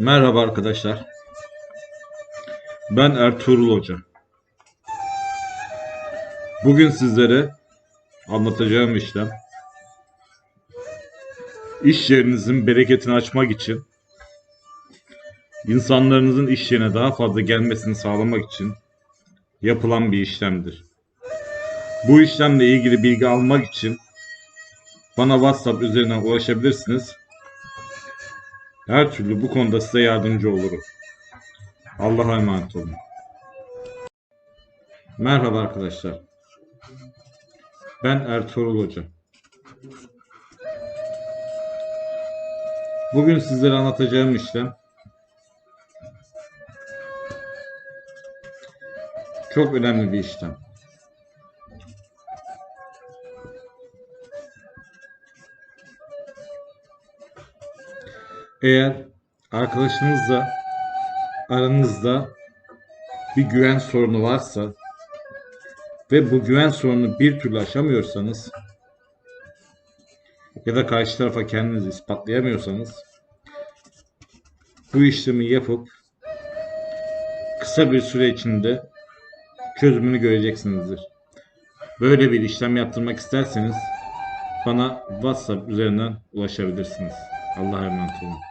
Merhaba arkadaşlar. Ben Ertuğrul Hoca. Bugün sizlere anlatacağım işlem iş yerinizin bereketini açmak için insanlarınızın iş yerine daha fazla gelmesini sağlamak için yapılan bir işlemdir. Bu işlemle ilgili bilgi almak için bana WhatsApp üzerinden ulaşabilirsiniz. Her türlü bu konuda size yardımcı olurum. Allah'a emanet olun. Merhaba arkadaşlar. Ben Ertuğrul Hoca. Bugün sizlere anlatacağım işlem çok önemli bir işlem. Eğer arkadaşınızla aranızda bir güven sorunu varsa ve bu güven sorununu bir türlü aşamıyorsanız ya da karşı tarafa kendinizi ispatlayamıyorsanız bu işlemi yapıp kısa bir süre içinde çözümünü göreceksinizdir. Böyle bir işlem yaptırmak isterseniz bana WhatsApp üzerinden ulaşabilirsiniz. Allah'a emanet olun.